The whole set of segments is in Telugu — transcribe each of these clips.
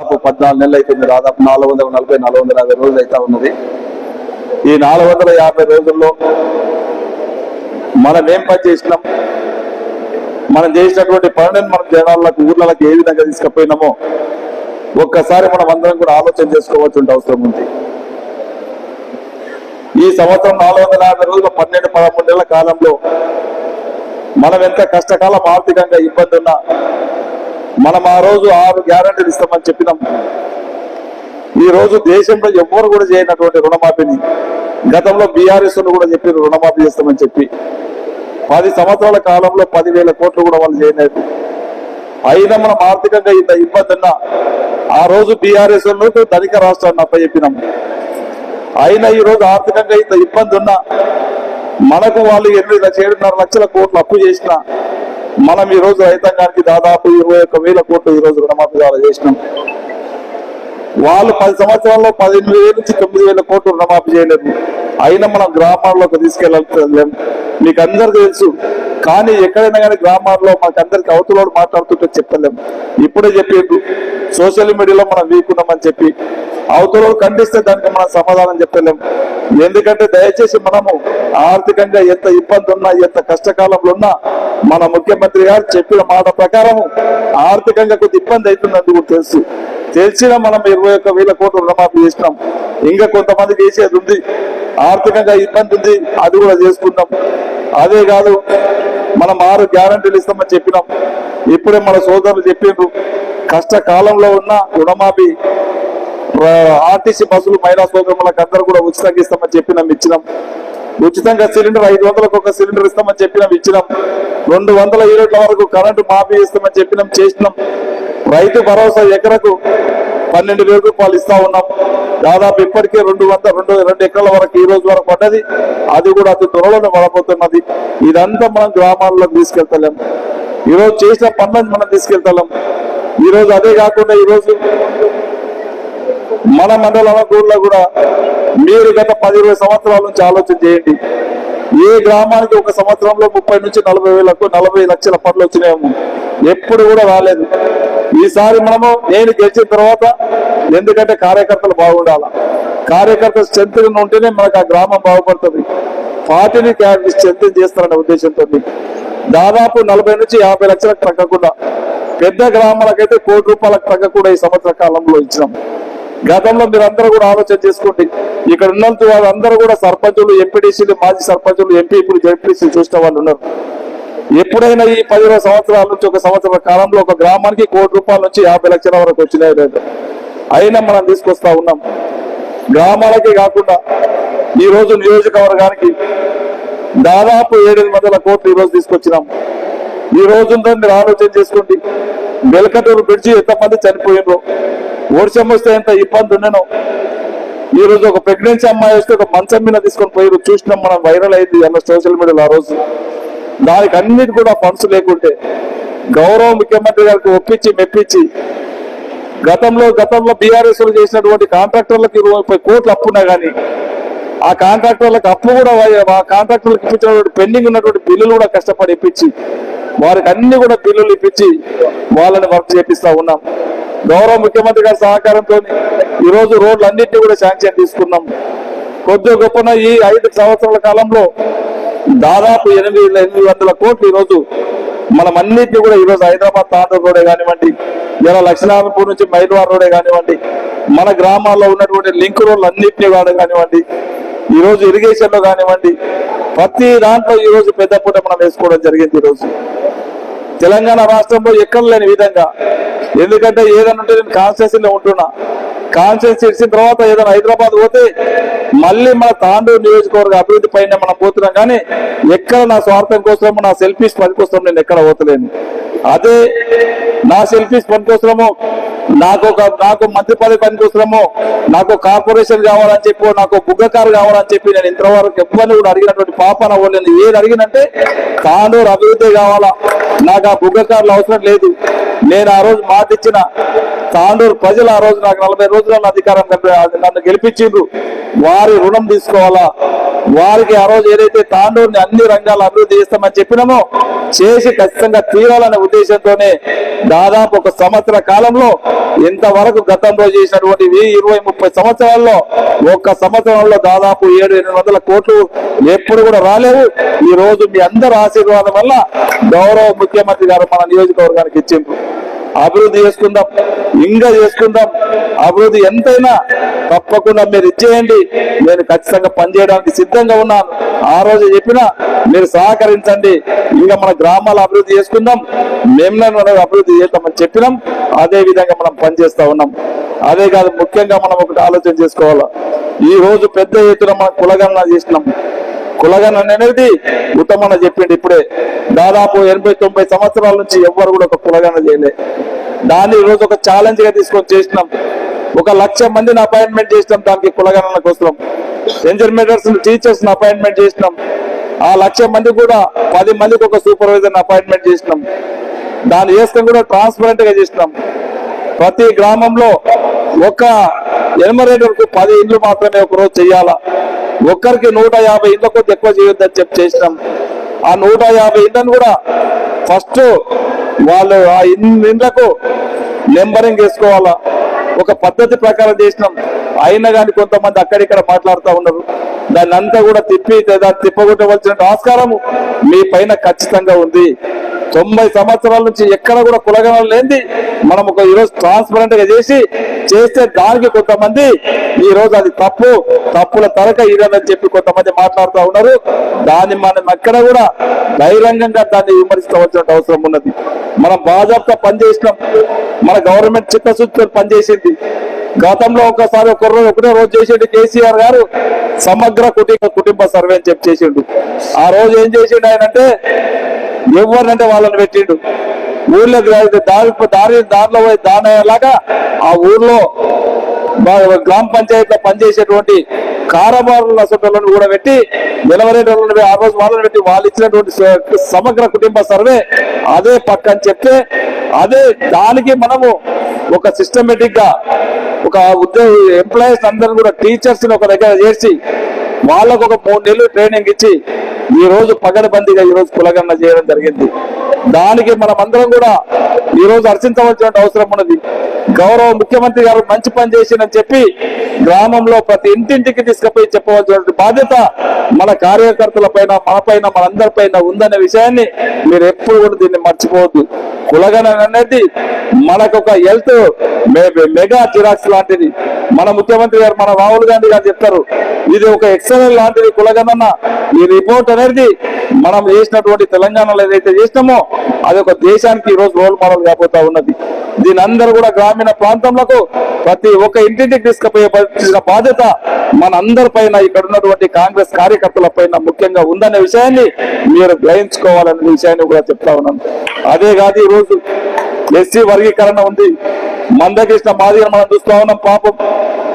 దాదాపు పద్నాలుగు నెలలు అయిపోయింది దాదాపు నాలుగు వందల నలభై నాలుగు వందల యాభై రోజులు అయితే ఉన్నది. ఈ నాలుగు వందల యాభై రోజుల్లో మనం ఏం పని చేసినాం? మనం చేసినటువంటి పనులను మనం జనాలకు ఊర్లకు ఏ విధంగా తీసుకుపోయినామో ఒక్కసారి మనం అందరం కూడా ఆలోచన చేసుకోవాల్సిన అవసరం ఉంది. ఈ సంవత్సరం నాలుగు వందల యాభై రోజుల పన్నెండు పదమూడు నెలల కాలంలో మనం ఎంత కష్టకాలం ఆర్థికంగా ఇబ్బంది ఉన్నా మనం ఆ రోజు ఆరు గ్యారంటీలు ఇస్తామని చెప్పినాం. ఈ రోజు దేశంలో ఎవ్వరు కూడా చేయనటువంటి రుణమాఫీని గతంలో బీఆర్ఎస్ కూడా చెప్పి రుణమాఫీ చేస్తామని చెప్పి. పది సంవత్సరాల కాలంలో పదివేల కోట్లు కూడా వాళ్ళు చేయలేదు. అయినా మనం ఆర్థికంగా ఇంత ఇబ్బంది ఉన్నా ఆ రోజు బీఆర్ఎస్ ధనిక రాష్ట్రాన్ని అప్పచెప్పినాం. అయినా ఈ రోజు ఆర్థికంగా ఇంత ఇబ్బంది ఉన్నా మనకు వాళ్ళు ఎనిమిది ఏడున్నర లక్షల కోట్లు అప్పు చేసిన మనం ఈ రోజు రైతాంగానికి దాదాపు ఇరవై ఒక్క వేల కోట్లు ఈ రోజు రుణమాఫీ చేసినాం. వాళ్ళు పది సంవత్సరాల్లో పదిహేను వేల నుంచి తొమ్మిది వేల కోట్లు రుణమాఫీ చేయలేదు. అయినా మనం గ్రామాల్లోకి తీసుకెళ్ళలేం మీకు అందరికీ తెలుసు. కానీ ఎక్కడైనా కానీ గ్రామాల్లో మాకు అందరికి అవతలోడు మాట్లాడుతుంటే చెప్పలేం. ఇప్పుడే చెప్పిండ్రు సోషల్ మీడియాలో మనం వీకున్నామని చెప్పి. అవతలోడు ఖండిస్తే దానికి మనం సమాధానం చెప్పలేం. ఎందుకంటే దయచేసి మనము ఆర్థికంగా ఎంత ఇబ్బంది ఉన్నా ఎంత కష్టకాలంలో ఉన్నా మన ముఖ్యమంత్రి గారు చెప్పిన మాట ప్రకారము ఆర్థికంగా కొద్ది ఇబ్బంది అవుతుందని కూడా తెలుసు. తెలిసినా మనం ఇరవై ఒక్క వేల కోట్ల రుణమాఫీ చేసినాం. ఇంకా కొంతమంది చేసేది ఉంది. ఆర్థికంగా ఇబ్బంది ఉంది. అది కూడా చేసుకుందాం. అదే కాదు మనం ఆరు గ్యారంటీలు ఇస్తామని చెప్పినాం. ఇప్పుడే మన సోదరులు చెప్పిండ్రు. కష్టకాలంలో ఉన్న రుణమాఫీ ఆర్టీసీ బస్సులు మహిళా సోదరులకు అందరూ కూడా ఉచితంగా ఇస్తామని చెప్పినాం ఇచ్చినాం. ఉచితంగా సిలిండర్ ఐదు వందలకు ఒక సిలిండర్ ఇస్తామని చెప్పినాం ఇచ్చినాం. రెండు వందల యూనిట్ల వరకు కరెంటు మాఫీ ఇస్తామని చెప్పినాం చేసినాం. రైతు భరోసా ఎకరకు పన్నెండు వేల రూపాయలు ఇస్తా ఉన్నాం. దాదాపు ఇప్పటికే రెండు వంద రెండు రెండు ఎకరాల వరకు ఈ రోజు వరకు పడ్డది. అది కూడా అతి త్వరలోనే పడబోతున్నది. ఇదంతా మనం గ్రామాల్లో తీసుకెళ్తలేం. ఈరోజు చేసిన పనులను మనం తీసుకెళ్తలేం. ఈరోజు అదే కాకుండా ఈరోజు మన మండల ఊర్లో కూడా మీరు గత పది ఇరవై సంవత్సరాల నుంచి ఆలోచన చేయండి. ఏ గ్రామానికి ఒక సంవత్సరంలో ముప్పై నుంచి నలభై వేలకు నలభై లక్షల పనులు వచ్చినాయేమో. ఎప్పుడు కూడా రాలేదు. ఈసారి మనము నేను గెలిచిన తర్వాత ఎందుకంటే కార్యకర్తలు బాగుండాల. కార్యకర్త స్ట్రెంత్ ఉంటేనే మనకు ఆ గ్రామం బాగుపడుతుంది. పార్టీని స్ట్రెంత్ చేస్తారనే ఉద్దేశంతో దాదాపు నలభై నుంచి యాభై లక్షలకు తగ్గకుండా పెద్ద గ్రామాలకైతే కోటి రూపాయలకు తగ్గకుండా ఈ సంవత్సర కాలంలో ఇచ్చినాం. గతంలో మీరందరూ కూడా ఆలోచన చేసుకోండి. ఇక్కడ ఉన్నంత వాళ్ళందరూ కూడా సర్పంచులు ఎంపీడీసీలు మాజీ సర్పంచులు ఎంపీపీలు జడ్పీసీలు చూసిన వాళ్ళు ఉన్నారు. ఎప్పుడైనా ఈ పది సంవత్సరాల నుంచి ఒక సంవత్సర కాలంలో ఒక గ్రామానికి కోటి రూపాయల నుంచి యాభై లక్షల వరకు వచ్చినాయి లేదు. అయినా మనం తీసుకొస్తా ఉన్నాం. గ్రామాలకే కాకుండా ఈ రోజు నియోజకవర్గానికి దాదాపు ఏడెనిమిది వందల కోట్లు ఈరోజు తీసుకొచ్చినాం. ఈ రోజు మీరు ఆలోచన చేసుకోండి. వెలకటూరు బ్రిడ్జి ఎంతమంది చనిపోయినరు. ఓడిసం వస్తే ఎంత ఇబ్బంది ఉండను. ఈ రోజు ఒక ప్రెగ్నెన్సీ అమ్మాయి వస్తే ఒక మంచం మీద తీసుకొని పోయి చూసినాం మనం వైరల్ అయింది అన్న సోషల్ మీడియాలో ఆ రోజు. దానికి అన్నిటి కూడా ఫండ్స్ లేకుంటే గౌరవ ముఖ్యమంత్రి గారికి ఒప్పించి మెప్పించి గతంలో గతంలో బీఆర్ఎస్ చేసినటువంటి కాంట్రాక్టర్లకు ఇరవై ముప్పై కోట్లు అప్పున్నా గానీ ఆ కాంట్రాక్టర్లకు అప్పు కూడా ఆ కాంట్రాక్టర్లకు ఇప్పించినటువంటి పెండింగ్ ఉన్నటువంటి బిల్లులు కూడా కష్టపడి ఇప్పించి వారికి అన్ని కూడా బిల్లులు ఇప్పించి వాళ్ళని వర్క్ చేపిస్తా ఉన్నాం. గౌరవ ముఖ్యమంత్రి గారి సహకారంతో ఈరోజు రోడ్లు అన్నింటినీ కూడా శాంక్షన్ తీసుకున్నాం. కొద్ది గొప్పన ఈ ఐదు సంవత్సరాల కాలంలో దాదాపు ఎనిమిది ఎనిమిది వందల కోట్లు ఈ రోజు మనం అన్నింటినీ కూడా ఈ రోజు హైదరాబాద్ తాండూరు రోడే కానివ్వండి ఇలా లక్ష్మీనారాయణపూర్ నుంచి మైల్వార్ రోడే కానివ్వండి మన గ్రామాల్లో ఉన్నటువంటి లింక్ రోడ్లు అన్నింటినీ కానివ్వండి ఈ రోజు ఇరిగేషన్లో కానివ్వండి ప్రతి దాంట్లో ఈ రోజు పెద్ద పూట మనం వేసుకోవడం జరిగింది ఈరోజు. రోజు తెలంగాణ రాష్ట్రంలో ఎక్కడ లేని విధంగా. ఎందుకంటే ఏదైనా ఉంటే నేను కాన్స్టిట్యూన్సీలో ఉంటున్నా. కాన్స్టిట్యూన్సీ ఇచ్చిన తర్వాత ఏదైనా హైదరాబాద్ పోతే మళ్ళీ మన తాండూరు నియోజకవర్గ అభివృద్ధి పైన మనం పోతున్నాం కానీ ఎక్కడ నా స్వార్థం కోసం నా సెల్ఫీస్ పని కోసం నేను ఎక్కడ పోతలేను. అదే నా సెల్ఫీస్ పని కోసము నాకు ఒక నాకు మంత్రి పదవి పని కోసము నాకు కార్పొరేషన్ కావాలని చెప్పి నాకు బుగ్గ కారు కావాలని చెప్పి నేను ఇంతవరకు ఎవ్వరిని కూడా అడిగినటువంటి పాపన వాళ్ళని ఏది అడిగినంటే తాండూరు అభివృద్ధి కావాలా. నాకు నాకు బుగ్గ అవసరం లేదు. నేను ఆ రోజు మాట ఇచ్చిన తాండూరు ప్రజలు ఆ రోజు నాకు నలభై రోజుల అధికారం నన్ను గెలిపించిండ్రు. వారి రుణం తీసుకోవాలా? వారికి ఆ రోజు ఏదైతే తాండూరుని అన్ని రంగాలు అభివృద్ధి చేస్తామని చెప్పినామో చేసి ఖచ్చితంగా తీరాలనే ఉద్దేశంతోనే దాదాపు ఒక సంవత్సర కాలంలో ఇంతవరకు గతంలో చేసినటువంటి ఇరవై ముప్పై సంవత్సరాల్లో ఒక్క సంవత్సరంలో దాదాపు ఏడు ఎనిమిది వందల కోట్లు ఎప్పుడు కూడా రాలేవు. ఈ రోజు మీ అందరి ఆశీర్వాదం వల్ల గౌరవ ముఖ్యమంత్రి గారు మన నియోజకవర్గానికి ఇచ్చిండ్రు. అభివృద్ధి చేసుకుందాం ఇంకా చేసుకుందాం. అభివృద్ధి ఎంతైనా తప్పకుండా మీరు ఇచ్చేయండి. నేను ఖచ్చితంగా పనిచేయడానికి సిద్ధంగా ఉన్నాను. ఆ రోజు చెప్పినా మీరు సహకరించండి. ఇంకా మన గ్రామాలు అభివృద్ధి చేసుకుందాం. మేము అభివృద్ధి చేద్దామని చెప్పినాం. అదే విధంగా మనం పనిచేస్తా ఉన్నాం. అదే కాదు ముఖ్యంగా మనం ఒకటి ఆలోచన చేసుకోవాలా? ఈ రోజు పెద్ద ఎత్తున మనం కులగణన చేసినాం. కులగణన అనేది ఉత్తమన్న చెప్పిండు ఇప్పుడే. దాదాపు ఎనభై తొంభై సంవత్సరాల నుంచి ఎవ్వరు కూడా ఒక కులగణన చేయలే. దాన్ని ఈరోజు రోజు ఒక ఛాలెంజ్గా తీసుకొని చేసినాం. ఒక లక్ష మందిని అపాయింట్మెంట్ చేసినాం దానికి కులగణన కోసం ఇంటర్మీడియట్స్ టీచర్స్ అపాయింట్మెంట్ చేసినాం. ఆ లక్ష మంది కూడా పది మందికి ఒక సూపర్వైజర్ అపాయింట్మెంట్ చేసినాం. దాన్ని చేసుకొని కూడా ట్రాన్స్పరెంట్గా చేసినాం. ప్రతి గ్రామంలో ఒక ఎనిమరేటర్కు పది ఇండ్లు మాత్రమే ఒక రోజు చెయ్యాలా ఒక్కరికి నూట యాభై ఇండ్ల కొద్ది ఎక్కువ చేయొద్దని చెప్పి చేసినాం. ఆ నూట యాభై ఇండ్లను కూడా ఫస్ట్ వాళ్ళు ఆ ఇండ్లకు నెంబరింగ్ వేసుకోవాలా. ఒక పద్ధతి ప్రకారం చేసినాం. అయినా కానీ కొంతమంది అక్కడిక్కడ మాట్లాడుతూ ఉన్నారు. దాన్ని అంతా కూడా తిప్పి దాన్ని తిప్పగొట్టవలసిన ఆస్కారము మీ పైన ఖచ్చితంగా ఉంది. తొంభై సంవత్సరాల నుంచి ఎక్కడ కూడా కులగణం లేనిది మనం ఒక ఈరోజు ట్రాన్స్పరెంట్గా చేసి చేస్తే దానికి కొంతమంది ఈ రోజు అది తప్పు తప్పుల తరక ఇదని చెప్పి కొంతమంది మాట్లాడుతూ ఉన్నారు. దాన్ని మనం ఎక్కడ కూడా బహిరంగంగా దాన్ని విమర్శించవలసిన అవసరం ఉన్నది. మనం భాజపా పనిచేసినాం. మన గవర్నమెంట్ చిత్తశుద్ధితో పనిచేసింది. గతంలో ఒకసారి ఒక రోజు ఒకటే రోజు చేసిండు కేసీఆర్ గారు. సమగ్ర కుటుంబ కుటుంబ సర్వే అని చెప్పి చేసిండు. ఆ రోజు ఏం చేసిండు ఆయన అంటే ఎవరినంటే వాళ్ళని పెట్టిండు. ఊర్లో దారి దారి దారిలో పోయి దానయ్యేలాగా ఆ ఊర్లో గ్రామ పంచాయతీలో పనిచేసేటువంటి కారబారుల సభ్యులను కూడా పెట్టి నిలవరేటోళ్ళని ఆ రోజు వాళ్ళని పెట్టి వాళ్ళు ఇచ్చినటువంటి సమగ్ర కుటుంబ సర్వే అదే పక్కన చెప్తే అదే దానికి మనము ఒక సిస్టమేటిక్గా ఒక ఉద్యోగ ఎంప్లాయీస్ అందరూ కూడా టీచర్స్ ఒక దగ్గర చేసి వాళ్ళకు ఒక మూడు నెలలు ట్రైనింగ్ ఇచ్చి ఈ రోజు పగడబందీగా ఈ రోజు కులగన్న చేయడం జరిగింది. దానికి మనం అందరం కూడా ఈ రోజు హర్షించవలసిన అవసరం ఉన్నది. గౌరవ ముఖ్యమంత్రి గారు మంచి పని చేసిందని చెప్పి గ్రామంలో ప్రతి ఇంటింటికి తీసుకుపోయి చెప్పవలసినటువంటి బాధ్యత మన కార్యకర్తల పైన మన పైన పైన ఉందనే విషయాన్ని మీరు ఎప్పుడు కూడా దీన్ని మర్చిపోవద్దు. కులగన అనేది మనకొక హెల్త్ మెగా జిరాక్స్ లాంటిది. మన ముఖ్యమంత్రి గారు మన రాహుల్ గాంధీ గారు చెప్తారు ఇది ఒక ఎక్సలెంట్ లాంటిది కులగనన్న ఈ రిపోర్ట్ అనేది మనం చేసినటువంటి తెలంగాణలో ఏదైతే చేసినామో అది ఒక దేశానికి ఈరోజు రోల్ మోడల్ కాబోతా ఉన్నది. దీని అందరూ కూడా గ్రామీణ ప్రాంతంలో ప్రతి ఒక్క ఇంటింటికి తీసుకుపోయే బాధ్యత- బాధ్యత మన అందరి ఇక్కడ ఉన్నటువంటి కాంగ్రెస్ కార్యకర్తల పైన ముఖ్యంగా ఉందనే విషయాన్ని మీరు గ్రహించుకోవాలనే విషయాన్ని కూడా చెప్తా ఉన్నాను అదే కాదు ఈరోజు ఎస్సీ వర్గీకరణ ఉంది. మందకృష్ణ మాదిగ మనం చూస్తా ఉన్నాం పాపం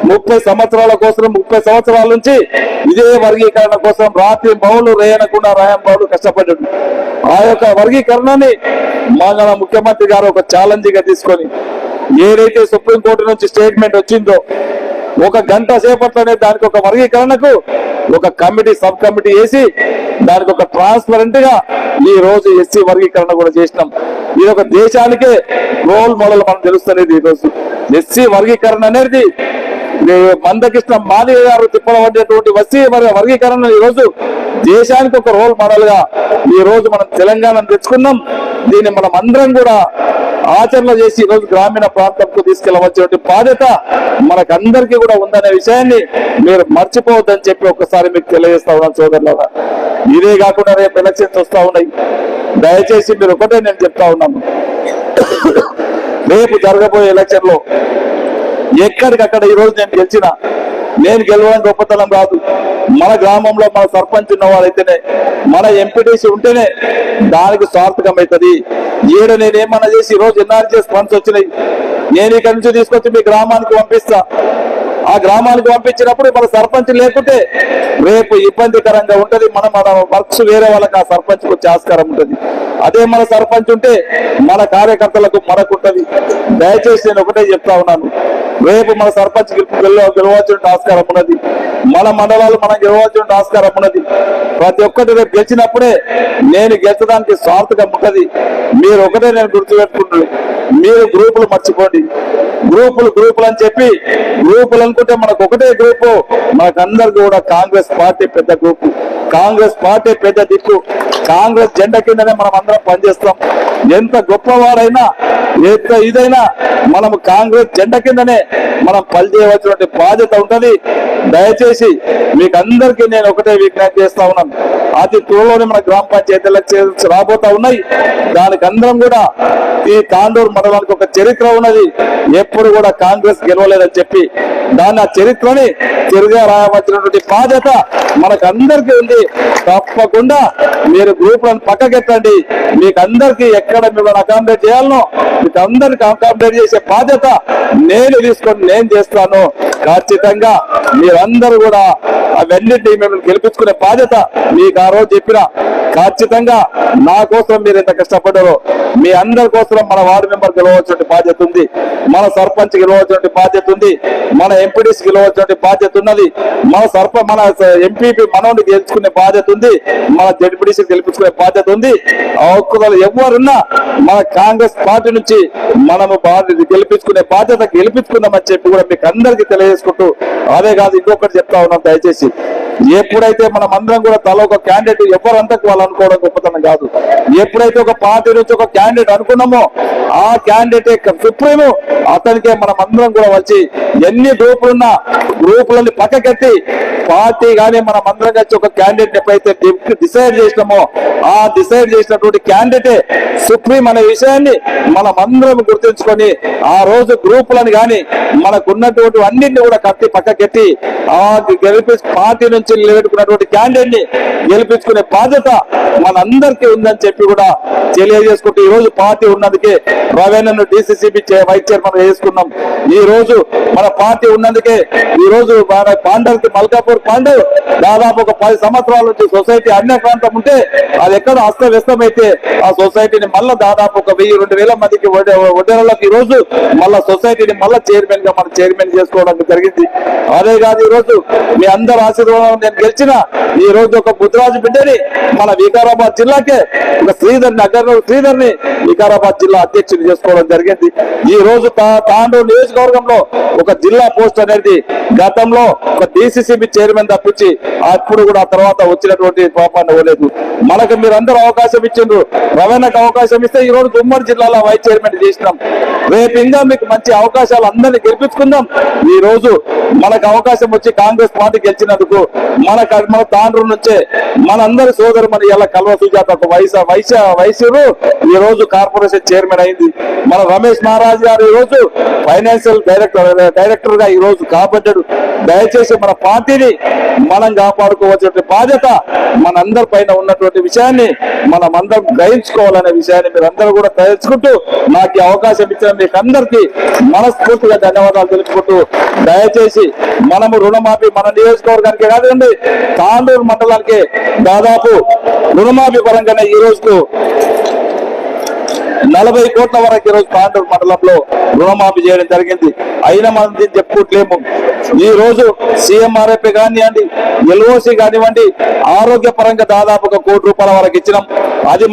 ముప్పై సంవత్సరాల కోసం ముప్పై సంవత్సరాల నుంచి ఇదే వర్గీకరణ కోసం రాత్రి బౌలు రేయనకుండా రాయం బౌలు కష్టపడ్డాడు. ఆ యొక్క వర్గీకరణని మన ముఖ్యమంత్రి గారు ఒక ఛాలెంజ్గా తీసుకొని ఏదైతే సుప్రీంకోర్టు నుంచి స్టేట్మెంట్ వచ్చిందో ఒక గంట సేపట్లోనే దానికి ఒక వర్గీకరణకు ఒక కమిటీ సబ్ కమిటీ వేసి దానికి ఒక ట్రాన్స్పరెంట్గా ఈ రోజు ఎస్సీ వర్గీకరణ కూడా చేసినాం. ఇది ఒక దేశానికే రోల్ మోడల్ మనం తెలుస్తున్నది ఈ రోజు. ఎస్సీ వర్గీకరణ అనేది మందకృష్ణ మాదిగ గారు తిప్పబడేటువంటి వస్తీ వర్గ వర్గీకరణ ఈ రోజు దేశానికి ఒక రోల్ మోడల్గా ఈ రోజు మనం తెలంగాణను తెచ్చుకున్నాం. దీన్ని మనం అందరం కూడా ఆచరణ చేసి ఈ రోజు గ్రామీణ ప్రాంతంకు తీసుకెళ్ళవలసిన బాధ్యత మనకందరికీ కూడా ఉందనే విషయాన్ని మీరు మర్చిపోవద్దని చెప్పి ఒకసారి మీకు తెలియజేస్తా ఉన్నాను సోదరులారా. ఇదే కాకుండా రేపు ఎలక్షన్స్ వస్తా ఉన్నాయి. దయచేసి మీరు ఒకటే నేను చెప్తా ఉన్నాను. రేపు జరగబోయే ఎలక్షన్లో ఎక్కడికక్కడ ఈ రోజు నేను గెలిచిన నేను గెలవడం గొప్పతనం కాదు. మన గ్రామంలో మన సర్పంచ్ ఉన్న వాళ్ళైతేనే మన ఎంపీటీసీ ఉంటేనే దానికి సార్థకమవుతుంది ఈడ నేను ఏమన్నా చేసి ఈ రోజు ఎన్ఆర్జీఎస్ ఫండ్స్ వచ్చినాయి? నేను ఇక్కడి నుంచి తీసుకొచ్చి మీ గ్రామానికి పంపిస్తా. ఆ గ్రామానికి పంపించినప్పుడు మన సర్పంచ్ లేకుంటే రేపు ఇబ్బందికరంగా ఉంటది. మన మన వర్క్స్ వేరే వాళ్ళకి ఆ సర్పంచ్ వచ్చే ఆస్కారం ఉంటుంది. అదే మన సర్పంచ్ ఉంటే మన కార్యకర్తలకు మనకుంటది దయచేసి నేను ఒకటే చెప్తా ఉన్నాను. రేపు మన సర్పంచ్ గెలవాల్సిన ఆస్కారం ఉన్నది. మన మండలాలు మనం గెలవాల్సిన ఆస్కారం ఉన్నది. ప్రతి ఒక్కటి రేపు గెలిచినప్పుడే నేను గెలిచడానికి స్వార్థగా ఉంటది మీరు ఒకటే నేను గుర్తుపెట్టుకుంటున్నాను మీరు గ్రూపులు మర్చిపోండి. గ్రూపులు గ్రూపులు అని చెప్పి గ్రూపులు అనుకుంటే మనకు ఒకటే గ్రూపు. మనకందరికి కూడా కాంగ్రెస్ పార్టీ పెద్ద గ్రూపు. కాంగ్రెస్ పార్టీ పెద్ద దిక్కు. కాంగ్రెస్ జెండా కిందనే మనం అందరం పనిచేస్తాం. ఎంత గొప్పవారైనా ఎంత ఇదైనా మనం కాంగ్రెస్ జెండా కిందనే మనం పనిచేయవలసినటువంటి బాధ్యత ఉంటుంది. దయచేసి మీకు అందరికీ నేను ఒకటే విజ్ఞప్తి చేస్తా ఉన్నాను అతి త్వరలోనే మన గ్రామ పంచాయతీలకు రాబోతా ఉన్నాయి. దానికి అందరం కూడా ఈ తాండూరు మండలానికి ఒక చరిత్ర ఉన్నది. ఎప్పుడు కూడా కాంగ్రెస్ గెలవలేదని చెప్పి దాన్ని ఆ చరిత్రని తిరిగి రాయవలసినటువంటి బాధ్యత మనకు అందరికీ ఉంది. తప్పకుండా మీరు గ్రూపులను పక్కకెట్టండి మీకు అందరికీ ఎక్కడ మిమ్మల్ని అకామిడేట్ చేయాలనో మీకు అందరికి అకామిడేట్ చేసే బాధ్యత నేను తీసుకొని నేను చేస్తాను. ఖచ్చితంగా మీరందరూ కూడా అవన్నింటినీ మిమ్మల్ని గెలిపించుకునే బాధ్యత మీకు ఆ రోజు చెప్పిన. ఖచ్చితంగా నా కోసం మీరు ఎంత కష్టపడ్డారో. మీ అందరి కోసం మన వార్డు మెంబర్ గెలవచ్చినటువంటి బాధ్యత ఉంది. మన సర్పంచ్ గెలవచ్చినటువంటి బాధ్యత ఉంది. మన ఎంపీడీసీ గెలవచ్చినటువంటి బాధ్యత ఉన్నది. మన సర్ప మన ఎంపీపీ మనోని గెలుచుకునే బాధ్యత ఉంది. మన జడ్పీడీసీ గెలిపించుకునే బాధ్యత ఉంది. అవకాశాలు ఎవరున్నా మన కాంగ్రెస్ పార్టీ నుంచి మనము బాధ్యత గెలిపించుకునే బాధ్యత గెలిపించుకుందామని చెప్పి కూడా మీకు అందరికీ చేసుకుంటూ అదే కాదు ఇంకొకటి చెప్తా ఉన్నాం దయచేసి. ఎప్పుడైతే మనం అందరం కూడా తల ఒక క్యాండిడేట్ ఎవరంతకు వాళ్ళు అనుకోవడం గొప్పతనం కాదు. ఎప్పుడైతే ఒక పార్టీ నుంచి ఒక క్యాండిడేట్ అనుకున్నామో ఆ క్యాండిడేట్ సుప్రీం అతనికే మనం అందరం కూడా వచ్చి ఎన్ని గ్రూపులున్నా గ్రూపులని పక్కకెట్టి పార్టీ గానీ మనం అందరం కలిసి ఒక క్యాండిడేట్ ఎప్పుడైతే డిసైడ్ చేసినామో ఆ డిసైడ్ చేసినటువంటి క్యాండిడేటే సుప్రీం అనే విషయాన్ని మనం అందరం గుర్తుంచుకొని ఆ రోజు గ్రూపులను గాని మనకున్నటువంటి అన్నింటి కూడా కట్టి పక్కకెత్తి ఆ గెలిపి పార్టీ నుంచి నిలబెట్టుకున్నటువంటి క్యాండిడేట్ని గెలిపించుకునే బాధ్యత మనందరికీ ఉందని చెప్పి కూడా తెలియజేసుకుంటూ ఈ రోజు పార్టీ ఉన్నందుకే రవేణను డిసిసిబి వైస్ చైర్మన్ వేసుకున్నాం. ఈ రోజు మన పార్టీ ఉన్నందుకే ఈ రోజు మన పాండవ్కి మల్కాపూర్ పాండవ్ దాదాపు ఒక పది సంవత్సరాల నుంచి సొసైటీ అన్య ప్రాంతం ఉంటే అది ఎక్కడ అస్తవ్యస్తమైతే ఆ సొసైటీని మళ్ళా దాదాపు ఒక వెయ్యి రెండు వేల మందికి వడ్డేళ్ళకి ఈ రోజు మళ్ళా సొసైటీని మళ్ళా చైర్మన్గా మనం చైర్మన్ చేసుకోవడం జరిగింది. అదే కాదు ఈ రోజు మీ అందరు ఆశీర్వాదం నేను గెలిచిన ఈ రోజు ఒక బుద్ధరాజు బిడ్డని మన వికారాబాద్ జిల్లాకే ఒక శ్రీధర్ నగర్ శ్రీధర్ని వికారాబాద్ జిల్లా అధ్యక్షుడు చేసుకోవడం జరిగింది. ఈ రోజు తా- తాండూరు నియోజకవర్గంలో ఒక జిల్లా పోస్ట్ అనేది గతంలో ఒక డిసిసిబి చైర్మన్ తప్పించి అప్పుడు కూడా తర్వాత వచ్చినటువంటి పాపాన్ని ఇవ్వలేదు మనకు మీరందరూ అవకాశం ఇచ్చిండ్రు. రవాణాకు అవకాశం ఇస్తే ఈ రోజు ఉమ్మడి జిల్లాలో వైస్ చైర్మన్ చేసినాం. రేపు ఇంకా మీకు మంచి అవకాశాలు అందరినీ గెలిపించుకుందాం. ఈ రోజు రోజు మనకు అవకాశం వచ్చి కాంగ్రెస్ పార్టీ గెలిచినందుకు మన మన తాండ్రు నుంచే మనందరి సోదరు మన ఇలా కల్వ సుజాత వైస వైస వైశ్యులు ఈ రోజు కార్పొరేషన్ చైర్మన్ అయింది. మన రమేష్ మహారాజ్ గారు ఈ రోజు ఫైనాన్షియల్ డైరెక్టర్ డైరెక్టర్గా ఈ రోజు కాబడ్డాడు. దయచేసి మన పార్టీని మనం కాపాడుకోవాల్సిన బాధ్యత మనందరి పైన ఉన్నటువంటి విషయాన్ని మనం అందరం గ్రహించుకోవాలనే విషయాన్ని మీరు అందరూ కూడా తెలుసుకుంటూ నాకు అవకాశం ఇచ్చిన మీకు అందరికీ మనస్ఫూర్తిగా ధన్యవాదాలు తెలుపుకుంటూ దయచేసి మనము రుణమాఫీ మన నియోజకవర్గానికి కాదండి తాండూరు మండలానికి దాదాపు రుణమాఫీ పరంగానే ఈ రోజుకు నలభై కోట్ల వరకు ఈరోజు తాండూరు మండలంలో రుణమాఫీ చేయడం జరిగింది. అయినా మనం దీన్ని చెప్పుకోవట్లేము ఈ రోజు సీఎంఆర్ఎఫ్ కానివ్వండి ఎల్ఓసి కానివ్వండి ఆరోగ్య పరంగా దాదాపు ఒక కోటి రూపాయల వరకు ఇచ్చినాం. అది